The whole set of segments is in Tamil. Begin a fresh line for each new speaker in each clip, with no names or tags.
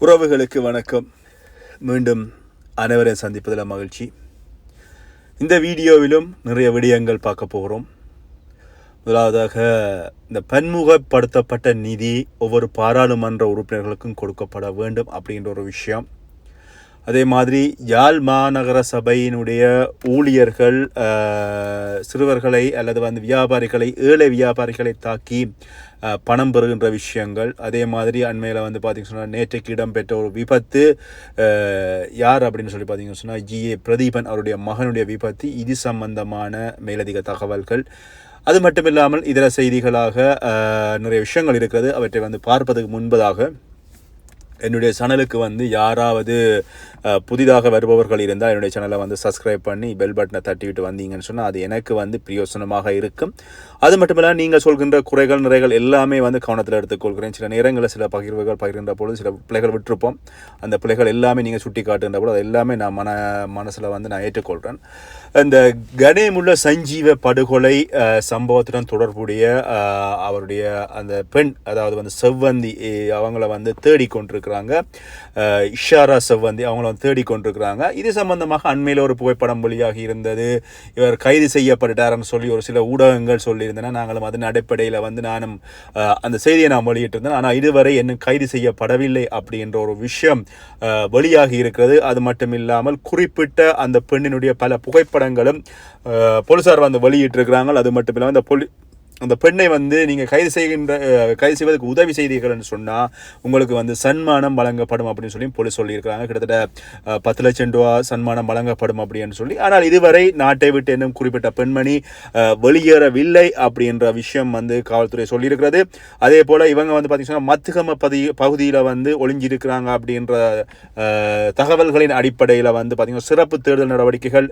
உறவுகளுக்கு வணக்கம். மீண்டும் அனைவரையும் சந்திப்பதில் மகிழ்ச்சி. இந்த வீடியோவிலும் நிறைய விடயங்கள் பார்க்க போகிறோம். முதலாவதாக இந்த பன்முகப்படுத்தப்பட்ட நிதி ஒவ்வொரு பாராளுமன்ற உறுப்பினர்களுக்கும் கொடுக்கப்பட வேண்டும் அப்படின்ற ஒரு விஷயம். அதே மாதிரி யாழ் மாநகர சபையினுடைய ஊழியர்கள் சிறுவர்களை அல்லது வந்து வியாபாரிகளை ஏழை வியாபாரிகளை தாக்கி பணம் பெறுகின்ற விஷயங்கள். அதே மாதிரி அண்மையில் வந்து பார்த்திங்க சொன்னால் நேற்றைக்கு இடம்பெற்ற ஒரு விபத்து யார் அப்படின்னு சொல்லி பார்த்தீங்கன்னு சொன்னால் ஜிஏ பிரதீபன் அவருடைய மகனுடைய விபத்து இது சம்பந்தமான மேலதிக தகவல்கள். அது மட்டும் இல்லாமல் இதர செய்திகளாக நிறைய விஷயங்கள் இருக்கிறது. அவற்றை வந்து பார்ப்பதற்கு முன்பதாக என்னுடைய சேனலுக்கு வந்து யாராவது புதிதாக வருபவர்கள் இருந்தால் என்னுடைய சேனலை வந்து சப்ஸ்கிரைப் பண்ணி பெல் பட்டனை தட்டிவிட்டு வந்தீங்கன்னு சொன்னால் அது எனக்கு வந்து பிரயோசனமாக இருக்கும். அது மட்டும் இல்லாமல் நீங்கள் சொல்கின்ற குறைகள் நிறைகள் எல்லாமே வந்து கவனத்தில் எடுத்துக்கொள்கிறேன். சில நேரங்களில் சில பகிர்வுகள் பகிர்கின்ற பொழுது சில பிள்ளைகள் விட்டுருப்போம். அந்த பிள்ளைகள் எல்லாமே நீங்கள் சுட்டி காட்டுகின்ற பொழுது அது எல்லாமே நான் மன மனசில் வந்து நான் ஏற்றுக்கொள்கிறேன் இந்த கணேமுள்ள சஞ்சீவ படுகொலை சம்பவத்துடன் தொடர்புடைய அவருடைய அந்த பெண் அதாவது வந்து செவ்வந்தி அவங்கள வந்து தேடிக்கொண்டிருக்க கொண்டிருக்கிறாங்க. இஷாரா செவ்வந்தி அவங்கள வந்து தேடிக்கொண்டிருக்கிறாங்க இது சம்பந்தமாக அண்மையில் ஒரு புகைப்படம் வெளியாகி இருந்தது. இவர் கைது செய்யப்பட்டார்னு சொல்லி ஒரு சில ஊடகங்கள் சொல்லியிருந்தன. நாங்களும் அதன் அடிப்படையில் வந்து நானும் அந்த செய்தியை நான் வெளியிட்டிருந்தேன். ஆனால் இதுவரை இன்னும் கைது செய்யப்படவில்லை அப்படின்ற ஒரு விஷயம் வெளியாகி இருக்கிறது. அது மட்டும் இல்லாமல் குறிப்பிட்ட அந்த பெண்ணினுடைய பல புகைப்படங்களும் அஹ், போலீசார் வந்து வெளியிட்டிருக்கிறாங்க. அது மட்டும் இல்லாமல் இந்த அந்த பெண்ணை வந்து நீங்கள் கைது செய்கின்ற கைது செய்வதற்கு உதவி செய்தீர்கள்னு சொன்னால் உங்களுக்கு வந்து சன்மானம் வழங்கப்படும் அப்படின்னு சொல்லி போலீஸ் சொல்லியிருக்கிறாங்க. கிட்டத்தட்ட பத்து லட்சம் ரூபா சன்மானம் வழங்கப்படும் அப்படின்னு சொல்லி. ஆனால் இதுவரை நாட்டை விட்டு என்னும் குறிப்பிட்ட பெண்மணி வெளியேறவில்லை அப்படின்ற விஷயம் வந்து காவல்துறை சொல்லியிருக்கிறது. அதே போல் இவங்க வந்து பார்த்திங்கன்னா மத்துகம பதி பகுதியில் வந்து ஒளிஞ்சிருக்கிறாங்க அப்படின்ற தகவல்களின் அடிப்படையில் வந்து பார்த்திங்கன்னா சிறப்பு தேடுதல் நடவடிக்கைகள்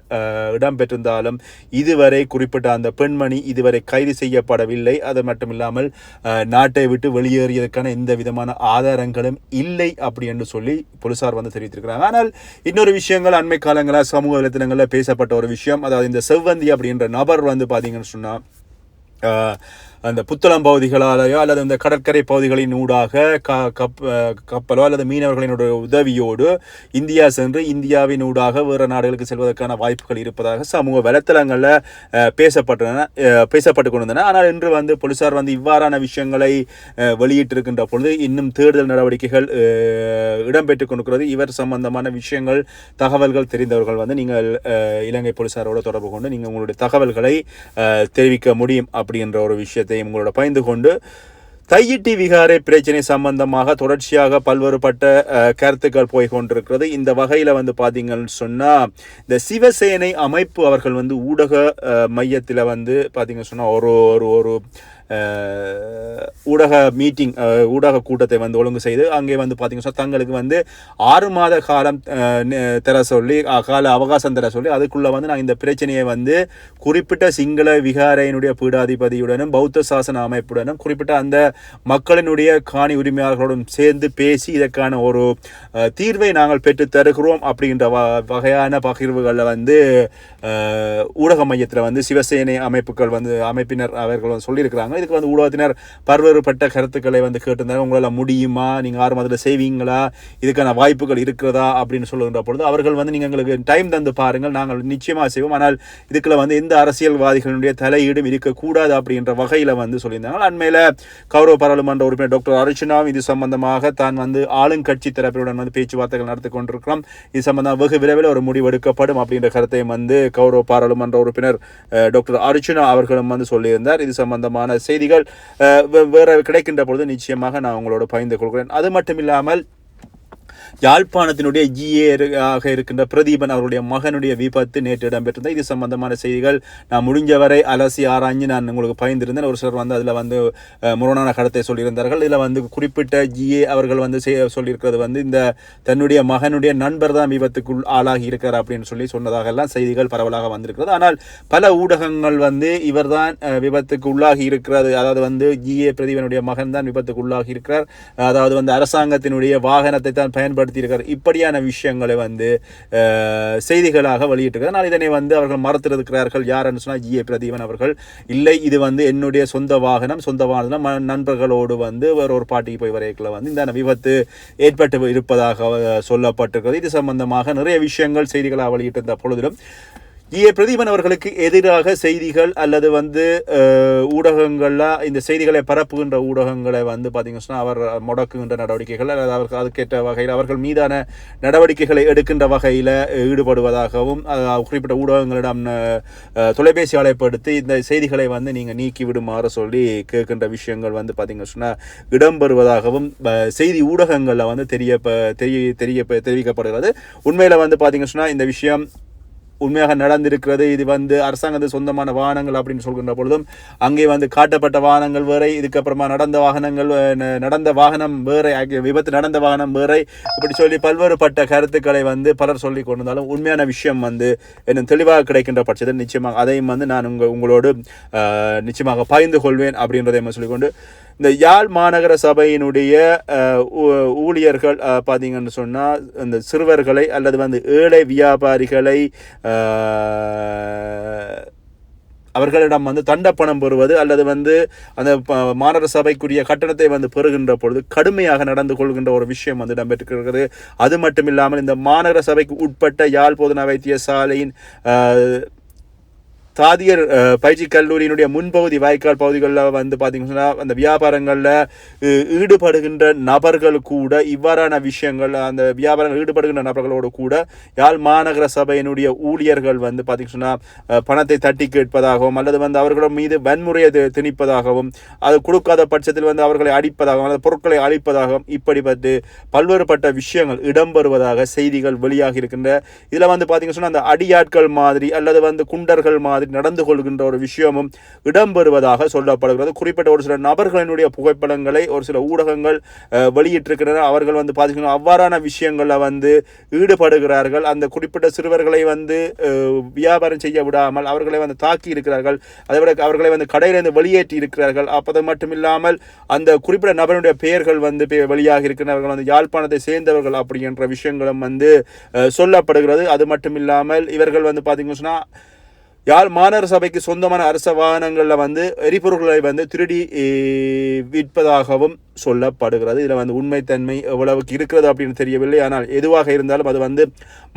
இடம்பெற்றிருந்தாலும் இதுவரை குறிப்பிட்ட அந்த பெண்மணி இதுவரை கைது செய்யப்படவில்லை அது மட்டும் இல்லாமல் நாட்டை விட்டு வெளியேறியதற்கான எந்த விதமான ஆதாரங்களும் இல்லை அப்படி என்று சொல்லி போலீசார் வந்து தெரிவித்திருக்கிறாங்க. ஆனால் இன்னொரு விஷயங்கள் அண்மை காலங்களில் சமூக வலைத்தளங்களில் பேசப்பட்ட ஒரு விஷயம். அதாவது இந்த செவ்வந்தி அப்படின்ற நபர் வந்து பார்த்தீங்கன்னு சொன்னால் அந்த புத்தளம் பகுதிகளாலேயோ அல்லது இந்த கடற்கரை பகுதிகளின் ஊடாக க கப் கப்பலோ அல்லது மீனவர்களினுடைய உதவியோடு இந்தியா சென்று இந்தியாவின் ஊடாக வேறு நாடுகளுக்கு செல்வதற்கான வாய்ப்புகள் இருப்பதாக சமூக வலைத்தளங்களில் பேசப்பட்டன பேசப்பட்டு கொண்டிருந்தன. ஆனால் இன்று வந்து போலீசார் வந்து இவ்வாறான விஷயங்களை வெளியிட்டிருக்கின்ற பொழுது இன்னும் தேடுதல் நடவடிக்கைகள் இடம்பெற்று இடம்பெற்றுக் கொண்டிருக்கிறது. இவர் சம்பந்தமான விஷயங்கள் தகவல்கள் தெரிந்தவர்கள் வந்து நீங்கள் இலங்கை போலீசாரோட தொடர்பு கொண்டு நீங்கள் உங்களுடைய தகவல்களை தெரிவிக்க முடியும் அப்படின்ற ஒரு விஷயத்தை உங்களோட பகிர்ந்து கொண்டு தையிட்டி விகாரை பிரச்சனை சம்பந்தமாக தொடர்ச்சியாக பல்வேறுபட்ட கருத்துக்கள் போய் கொண்டிருக்கிறது. இந்த வகையில் வந்து பார்த்தீங்கன்னு சொன்னால் இந்த சிவசேனை அமைப்பு அவர்கள் வந்து ஊடக மையத்தில் வந்து பார்த்தீங்கன்னு சொன்னால் ஒரு ஒரு ஒரு ஊடக மீட்டிங் ஊடக கூட்டத்தை வந்து ஒழுங்கு செய்து அங்கே வந்து பார்த்தீங்கன்னா தங்களுக்கு வந்து ஆறு மாத காலம் தர சொல்லி கால அவகாசம் தர சொல்லி அதுக்குள்ளே வந்து நான் இந்த பிரச்சனையை வந்து குறிப்பிட்ட சிங்கள விகாரையினுடைய பீடாதிபதியுடனும் பௌத்த சாசன அமைப்புடனும் குறிப்பிட்ட அந்த மக்களினுடைய காணி உரிமையாளர்களுடன் சேர்ந்து பேசி இதற்கான ஒரு தீர்வை நாங்கள் பெற்று தருகிறோம் அப்படின்ற வ வகையான பகிர்வுகளில் வந்து ஊடக மையத்தில் வந்து சிவசேனை அமைப்புகள் வந்து அமைப்பினர் அவர்கள் வந்து சொல்லியிருக்கிறாங்க. இதுக்கு வந்து ஊடகத்தினர் பல்வேறுபட்ட கருத்துக்களை வந்து கேட்டிருந்தாங்க. உங்களால் முடியுமா? நீங்கள் ஆறு மாதத்தில் செய்வீங்களா? இதுக்கான வாய்ப்புகள் இருக்கிறதா? அப்படின்னு சொல்லுகின்ற பொழுது அவர்கள் வந்து நீங்கள் எங்களுக்கு டைம் தந்து பாருங்கள். நாங்கள் நிச்சயமாக செய்வோம். ஆனால் இதுக்குள்ள வந்து எந்த அரசியல்வாதிகளுடைய தலையீடும் இருக்கக்கூடாது அப்படின்ற வகையில் வந்து சொல்லியிருந்தாங்க. அண்மையில் கௌரவ பாராளுமன்ற உறுப்பினர் டாக்டர் அர்ச்சனாவும் இது சம்பந்தமாக தான் வந்து ஆளுங்கட்சி தரப்பினுடன் வந்து பேச்சுவார்த்தைகள் நடத்தி கொண்டிருக்கிறோம். இது சம்பந்தமாக வெகு விரைவில் ஒரு முடிவு எடுக்கப்படும் அப்படின்ற கருத்தையும் வந்து கௌரவ பாராளுமன்ற உறுப்பினர் டாக்டர் அர்ஜுனா அவர்களும் வந்து சொல்லியிருந்தார். இது சம்பந்தமான செய்திகள் வே- வேற கிடைக்கின்ற பொழுது நிச்சயமாக நான் உங்களோட பகிர்ந்து கொள்கிறேன். அது மட்டும் இல்லாமல் யாழ்ப்பாணத்தினுடைய ஜிஏ ஆக இருக்கின்ற பிரதீபன் அவருடைய மகனுடைய விபத்து நேற்று இடம்பெற்றிருந்த இது சம்பந்தமான செய்திகள் நான் முடிஞ்சவரை அலசி ஆராய்ஞ்சு நான் உங்களுக்கு பயந்திருந்தேன் ஒரு சிலர் வந்து அதில் வந்து முரணான கடத்தை சொல்லியிருந்தார்கள். இதில் வந்து குறிப்பிட்ட ஜிஏ அவர்கள் வந்து செய்ய சொல்லியிருக்கிறது வந்து இந்த தன்னுடைய மகனுடைய நண்பர் தான் விபத்துக்குள் ஆளாகி இருக்கிறார் அப்படின்னு சொல்லி சொன்னதாக எல்லாம் செய்திகள் பரவலாக வந்திருக்கிறது. ஆனால் பல ஊடகங்கள் வந்து இவர்தான் தான் விபத்துக்கு உள்ளாகி இருக்கிறது அதாவது வந்து ஜிஏ பிரதீபனுடைய மகன் தான் விபத்துக்கு உள்ளாகி இருக்கிறார். அதாவது வந்து அரசாங்கத்தினுடைய வாகனத்தை தான் பயன்படுத்த பயன்படுத்தியிருக்கார். இப்படியான விஷயங்களை வந்து செய்திகளாக வெளியிட்டிருக்கிறார் நான் இதனை வந்து அவர்கள் மறுத்திருக்கிறார்கள் யாருன்னு சொன்னால் ஜிஏ பிரதீபன் அவர்கள். இல்லை இது வந்து என்னுடைய சொந்த வாகனம் சொந்த வாகனம். நண்பர்களோடு வந்து வேற ஒரு பாட்டிக்கு போய் வரைக்கல வந்து இந்த விபத்து ஏற்பட்டு இருப்பதாக சொல்லப்பட்டிருக்கிறது. இது சம்பந்தமாக நிறைய விஷயங்கள் செய்திகளாக வெளியிட்டிருந்த பொழுதிலும் ஏ பிரதீபன் அவர்களுக்கு எதிராக செய்திகள் அல்லது வந்து ஊடகங்களில் இந்த செய்திகளை பரப்புகின்ற ஊடகங்களை வந்து பார்த்தீங்கன்னா சொன்னால் அவர் முடக்குகின்ற நடவடிக்கைகள் அல்லது அவர்கள் அதுக்கேற்ற வகையில் அவர்கள் மீதான நடவடிக்கைகளை எடுக்கின்ற வகையில் ஈடுபடுவதாகவும் குறிப்பிட்ட ஊடகங்களிடம் தொலைபேசி அழைப்படுத்தி இந்த செய்திகளை வந்து நீங்கள் நீக்கி விடுமாறு சொல்லி கேட்கின்ற விஷயங்கள் வந்து பார்த்தீங்கன்னா சொன்னால் இடம்பெறுவதாகவும் செய்தி ஊடகங்களில் வந்து தெரிய தெரிய தெரிய தெரிவிக்கப்படுகிறது. உண்மையில் வந்து பார்த்தீங்கன்னா சொன்னால் இந்த விஷயம் உண்மையாக நடந்திருக்கிறது. இது வந்து அரசாங்கத்து சொந்தமான வாகனங்கள் அப்படின்னு சொல்கின்ற பொழுதும் அங்கே வந்து காட்டப்பட்ட வாகனங்கள் வேறை இதுக்கப்புறமா நடந்த வாகனங்கள் நடந்த வாகனம் வேறை ஆகிய விபத்து நடந்த வாகனம் வேறை இப்படி சொல்லி பல்வேறுபட்ட கருத்துக்களை வந்து பலர் சொல்லி கொண்டிருந்தாலும் உண்மையான விஷயம் வந்து இன்னும் தெளிவாக கிடைக்கின்ற பட்சத்தில் நிச்சயமாக அதையும் வந்து நான் உங்கள் உங்களோடு நிச்சயமாக பகிர்ந்து கொள்வேன் அப்படின்றதையும் சொல்லிக்கொண்டு இந்த யாழ் மாநகர சபையினுடைய ஊ- ஊழியர்கள் பார்த்தீங்கன்னு சொன்னால் இந்த சிறுவர்களை அல்லது வந்து ஏழை வியாபாரிகளை அவர்களிடம் வந்து தண்டப்பணம் பெறுவது அல்லது வந்து அந்த மாநகர சபைக்குரிய கட்டணத்தை வந்து பெறுகின்ற பொழுது கடுமையாக நடந்து கொள்கின்ற ஒரு விஷயம் வந்து இடம்பெற்றிருக்கிறது. அது மட்டும் இல்லாமல் இந்த மாநகர சபைக்கு உட்பட்ட யாழ் போதனா வைத்தியசாலையின் தாதியர் பயிற்சி கல்லூரியினுடைய முன்பகுதி வாய்க்கால் பகுதிகளில் வந்து பார்த்தீங்கன்னா அந்த வியாபாரங்களில் ஈடுபடுகின்ற நபர்கள் கூட இவ்வாறான விஷயங்கள் அந்த வியாபாரங்கள் ஈடுபடுகின்ற நபர்களோடு கூட யாழ் மாநகர சபையினுடைய ஊழியர்கள் வந்து பார்த்தீங்கன்னா பணத்தை தட்டி கேட்பதாகவும் அல்லது வந்து அவர்கள் மீது வன்முறையை திணிப்பதாகவும் அது கொடுக்காத பட்சத்தில் வந்து அவர்களை அடிப்பதாகவும் அல்லது பொருட்களை அழிப்பதாகவும் இப்படிப்பட்டு பல்வேறுபட்ட விஷயங்கள் இடம்பெறுவதாக செய்திகள் வெளியாகி இருக்கின்ற இதில் வந்து பார்த்தீங்கன்னா அந்த அடியாட்கள் மாதிரி அல்லது வந்து குண்டர்கள் மாதிரி நடந்து கொள்கின்ற ஒரு விஷயமும் இடம்பெறுவதாக சொல்லப்படுகிறது. குறிப்பிட்ட ஒரு சில நபர்களினுடைய புகைப்படங்களை ஒரு சில ஊடகங்கள் வெளியிட்டிருக்கின்றன. அவர்கள் வந்து பார்த்தீங்கன்னா அவ்வாறான விஷயங்களில் வந்து ஈடுபடுகிறார்கள். அந்த குறிப்பிட்ட சிறுவர்களை வந்து வியாபாரம் செய்ய விடாமல் அவர்களை வந்து தாக்கி இருக்கிறார்கள். அதை விட அவர்களை வந்து கடையிலிருந்து வெளியேற்றி இருக்கிறார்கள். அப்போது மட்டும் இல்லாமல் அந்த குறிப்பிட்ட நபருடைய பெயர்கள் வந்து பெ- வெளியாகி வந்து யாழ்ப்பாணத்தை சேர்ந்தவர்கள் அப்படின்ற விஷயங்களும் வந்து சொல்லப்படுகிறது. அது மட்டும் இல்லாமல் இவர்கள் வந்து பார்த்தீங்கன்னா யாழ் மாநகர சபைக்கு சொந்தமான அரச வாகனங்களில் வந்து எரிபொருட்களை வந்து திருடி விற்பதாகவும் சொல்லப்படுகிறது. இதில் வந்து உண்மைத்தன்மை எவ்வளவுக்கு இருக்கிறது அப்படின்னு தெரியவில்லை. ஆனால் எதுவாக இருந்தாலும் அது வந்து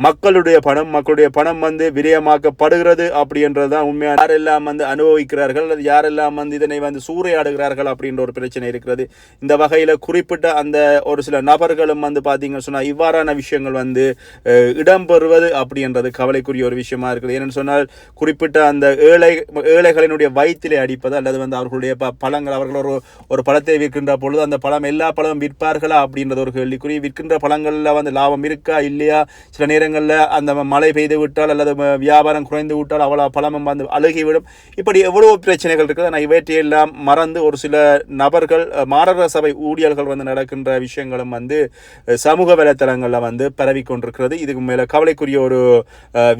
மக்களுடைய பணம் மக்களுடைய பணம் வந்து விரயமாக்கப்படுகிறது அப்படின்றது தான் உண்மையான யாரெல்லாம் வந்து அனுபவிக்கிறார்கள் அல்லது யாரெல்லாம் வந்து இதனை வந்து சூறையாடுகிறார்கள் அப்படின்ற ஒரு பிரச்சனை இருக்கிறது. இந்த வகையில் குறிப்பிட்ட அந்த ஒரு சில நபர்களும் வந்து பார்த்தீங்கன்னு சொன்னால் இவ்வாறான விஷயங்கள் வந்து இடம்பெறுவது அப்படின்றது கவலைக்குரிய ஒரு விஷயமா இருக்குது. ஏன்னு சொன்னால் குறிப்பிட்ட அந்த ஏழை ஏழைகளினுடைய வயிற்றிலே அடிப்பது அல்லது வந்து அவர்களுடைய ப பழங்கள் அவர்கள் ஒரு ஒரு பழத்தை விற்கின்ற பொழுது அந்த பழம் எல்லா பழமும் விற்பார்களா அப்படின்றது ஒரு கேள்விக்குறி. விற்கின்ற பழங்களில் வந்து லாபம் இருக்கா இல்லையா? சில நேரங்களில் அந்த மழை பெய்து விட்டால் அல்லது வியாபாரம் குறைந்து விட்டால் அவ்வளோ பழமும் வந்து அழுகிவிடும். இப்படி எவ்வளோ பிரச்சனைகள் இருக்குது. ஆனால் இவற்றையெல்லாம் மறந்து ஒரு சில நபர்கள் மாநகர சபை ஊழியர்கள் வந்து நடக்கின்ற விஷயங்களும் வந்து சமூக வலைத்தளங்களில் வந்து பரவி கொண்டிருக்கிறது இதுக்கு மேலே கவலைக்குரிய ஒரு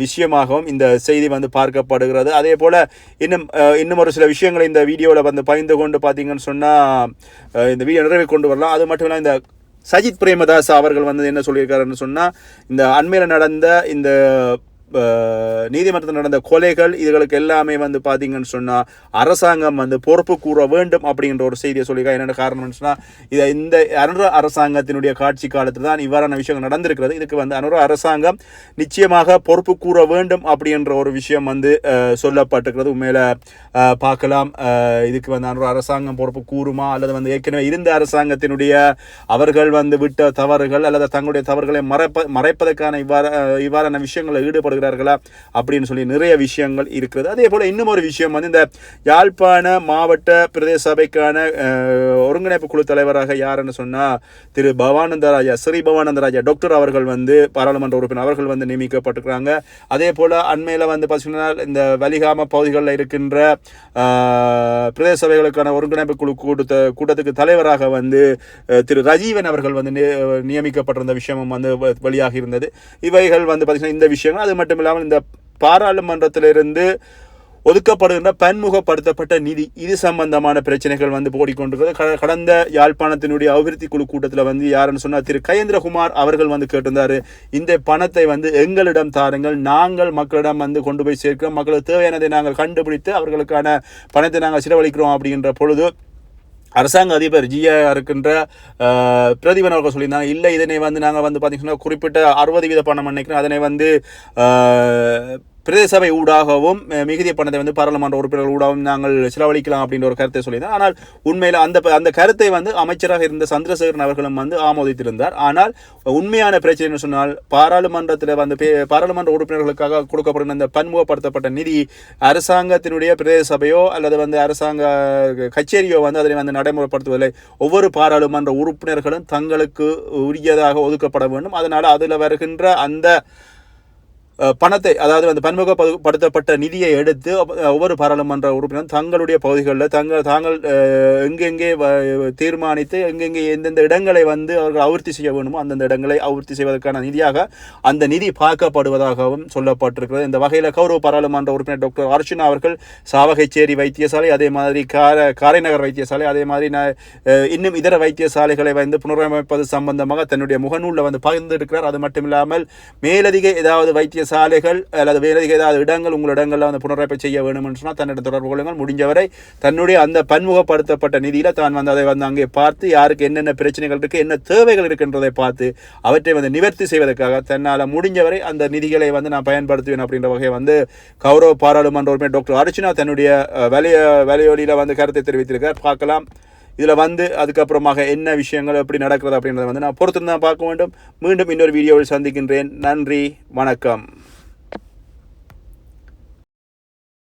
விஷயமாகவும் இந்த செய்தி வந்து பார்க்கப்படுகிறது. அதே போல் இன்னும் இன்னும் ஒரு சில விஷயங்களை இந்த வீடியோவில் வந்து பகிர்ந்து கொண்டு பார்த்தீங்கன்னு சொன்னால் இந்த வீடியோ நிறைவே கொண்டு வரலாம். அது மட்டும் இல்லாமல் இந்த சஜித் பிரேமதாஸ் அவர்கள் வந்து என்ன சொல்லியிருக்காருன்னு சொன்னால் இந்த அண்மையில் நடந்த இந்த நீதிமன்றத்தில் நடந்த கொலைகள் இதுகளுக்கு எல்லாமே வந்து பார்த்தீங்கன்னு சொன்னால் அரசாங்கம் வந்து பொறுப்பு கூற வேண்டும் அப்படின்ற ஒரு செய்தியை சொல்லியிருக்காங்க என்னென்ன காரணம்னு சொன்னால் இதை இந்த அனுர அரசாங்கத்தினுடைய காட்சி காலத்தில் தான் இவ்வாறான விஷயங்கள் நடந்திருக்கிறது. இதுக்கு வந்து அனுர அரசாங்கம் நிச்சயமாக பொறுப்பு கூற வேண்டும் அப்படின்ற ஒரு விஷயம் வந்து சொல்லப்பட்டிருக்கிறது. உண்மையில் பார்க்கலாம். இதுக்கு வந்து அனுர அரசாங்கம் பொறுப்பு கூறுமா அல்லது வந்து ஏற்கனவே இருந்த அரசாங்கத்தினுடைய அவர்கள் வந்து விட்ட தவறுகள் அல்லது தங்களுடைய தவறுகளை மறைப்ப மறைப்பதற்கான இவ்வாறு இவ்வாறான விஷயங்களை ஈடுபடுகிறார்களா அப்படின்னு சொல்லி நிறைய விஷயங்கள் இருக்கிறது. அதே போல இன்னும் ஒரு விஷயம் வந்து இந்த யாழ்ப்பாண மாவட்ட பிரதேச சபைக்கான ஒருங்கிணைப்பு குழு தலைவராக யாருன்னு சொன்னா திரு பவானந்தராஜா ஸ்ரீ பவானந்தராஜா. டாக்டர் அவர்கள் வந்து பாராளுமன்ற உறுப்பினர். அவர்கள் வந்து நியமிக்கப்பட்டிருக்கிறாங்க. அதே போல அண்மையில் வந்து பார்த்தீங்கன்னா இந்த வலிகாம பகுதிகளில் இருக்கின்ற பிரதேச சபைகளுக்கான ஒருங்கிணைப்பு குழு கூட்ட கூட்டத்துக்கு தலைவராக வந்து திரு ரஜீவன் அவர்கள் வந்து நியமிக்கப்பட்டிருந்த விஷயமும் வந்து வ- இருந்தது. இவைகள் வந்து பார்த்தீங்கன்னா இந்த விஷயங்கள். அது மட்டும் இல்லாமல் இந்த பாராளுமன்றத்திலிருந்து ஒதுக்கப்படுகின்ற பன்முகப்படுத்தப்பட்ட நிதி இது சம்பந்தமான பிரச்சனைகள் வந்து போடிக்கொண்டிருக்கிறது. க- கடந்த யாழ்ப்பாணத்தினுடைய அபிவிருத்தி குழு கூட்டத்தில் வந்து யாருன்னு சொன்னால் திரு கயேந்திரகுமார் அவர்கள் வந்து கேட்டிருந்தார். இந்த பணத்தை வந்து எங்களிடம் தாருங்கள் நாங்கள் மக்களிடம் வந்து கொண்டு போய் சேர்க்கிறோம். மக்களுக்கு தேவையானதை நாங்கள் கண்டுபிடித்து அவர்களுக்கான பணத்தை நாங்கள் செலவழிக்கிறோம் அப்படின்ற பொழுது அரசாங்க அதிபர் ஜியா இருக்கின்ற பிரதிபன் அவர்கள் சொல்லியிருந்தாங்க இல்லை இதனை வந்து நாங்கள் வந்து பார்த்தீங்கன்னா குறிப்பிட்ட அறுபது வீத பணம் நினைக்கிறோம் அதனை வந்து பிரதேச சபை ஊடாகவும் மிகுதி மிகுதிய பணத்தை வந்து பாராளுமன்ற உறுப்பினர்கள் ஊடாகவும் நாங்கள் செலவழிக்கலாம் அப்படின்ற ஒரு கருத்தை சொல்லியிருந்தார். ஆனால் உண்மையில் அந்த அந்த கருத்தை வந்து அமைச்சராக இருந்த சந்திரசேகரன் அவர்களும் வந்து ஆமோதித்திருந்தார். ஆனால் உண்மையான பிரச்சனை சொன்னால் பாராளுமன்றத்தில் வந்து பே- பாராளுமன்ற உறுப்பினர்களுக்காக கொடுக்கப்படும் இந்த பன்முகப்படுத்தப்பட்ட நிதி அரசாங்கத்தினுடைய பிரதேச சபையோ அல்லது வந்து அரசாங்க கச்சேரியோ வந்து அதனை வந்து நடைமுறைப்படுத்துவதில்லை. ஒவ்வொரு பாராளுமன்ற உறுப்பினர்களும் தங்களுக்கு உரியதாக ஒதுக்கப்பட வேண்டும். அதனால் அதில் வருகின்ற அந்த பணத்தை அதாவது அந்த பன்முகப்படுத்தப்பட்ட நிதியை எடுத்து ஒவ்வொரு பாராளுமன்ற உறுப்பினரும் தங்களுடைய பகுதிகளில் தங்கள் தாங்கள் எங்கெங்கே வ- தீர்மானித்து எங்கெங்கே எந்தெந்த இடங்களை வந்து அவர்கள் அபிவிருத்தி செய்ய வேண்டுமோ அந்தந்த இடங்களை அபிவிருத்தி செய்வதற்கான நிதியாக அந்த நிதி பார்க்கப்படுவதாகவும் சொல்லப்பட்டிருக்கிறது. இந்த வகையில் கௌரவ பாராளுமன்ற உறுப்பினர் டாக்டர் அர்ச்சுனா அவர்கள் சாவகைச்சேரி வைத்தியசாலை அதே மாதிரி கார காரைநகர் வைத்தியசாலை அதே மாதிரி இன்னும் இதர வைத்தியசாலைகளை வந்து புனரமைப்பது சம்பந்தமாக தன்னுடைய முகநூலில் வந்து பகிர்ந்திருக்கிறார். அது மட்டும் இல்லாமல் மேலதிக ஏதாவது வைத்திய சாலைகள் அல்லது வேறு ஏதாவது இடங்கள் உங்கள் இடங்களில் வந்து புனரமைப்பு செய்ய வேண்டும் என்று சொன்னால் தன்னிடம் தொடர்பு கொள்ளுங்கள். முடிஞ்சவரை தன்னுடைய அந்த பன்முகப்படுத்தப்பட்ட நிதியில் தான் வந்து அதை வந்து அங்கே பார்த்து யாருக்கு என்னென்ன பிரச்சனைகள் இருக்குது என்ன தேவைகள் இருக்கின்றதை பார்த்து அவற்றை வந்து நிவர்த்தி செய்வதற்காக தன்னால் முடிஞ்சவரை அந்த நிதிகளை வந்து நான் பயன்படுத்துவேன் அப்படின்ற வகையை வந்து கௌரவ பாராளுமன்ற உறுப்பினர் டாக்டர் அர்ச்சனா தன்னுடைய வலிய வலியொலியில் வந்து கருத்தை தெரிவித்திருக்கார். பார்க்கலாம். இதில் வந்து அதுக்கப்புறமாக என்ன விஷயங்கள் எப்படி நடக்கிறது அப்படின்றத வந்து நான் பொறுத்திருந்தான் பார்க்க வேண்டும். மீண்டும் இன்னொரு வீடியோவில் சந்திக்கின்றேன். நன்றி வணக்கம்.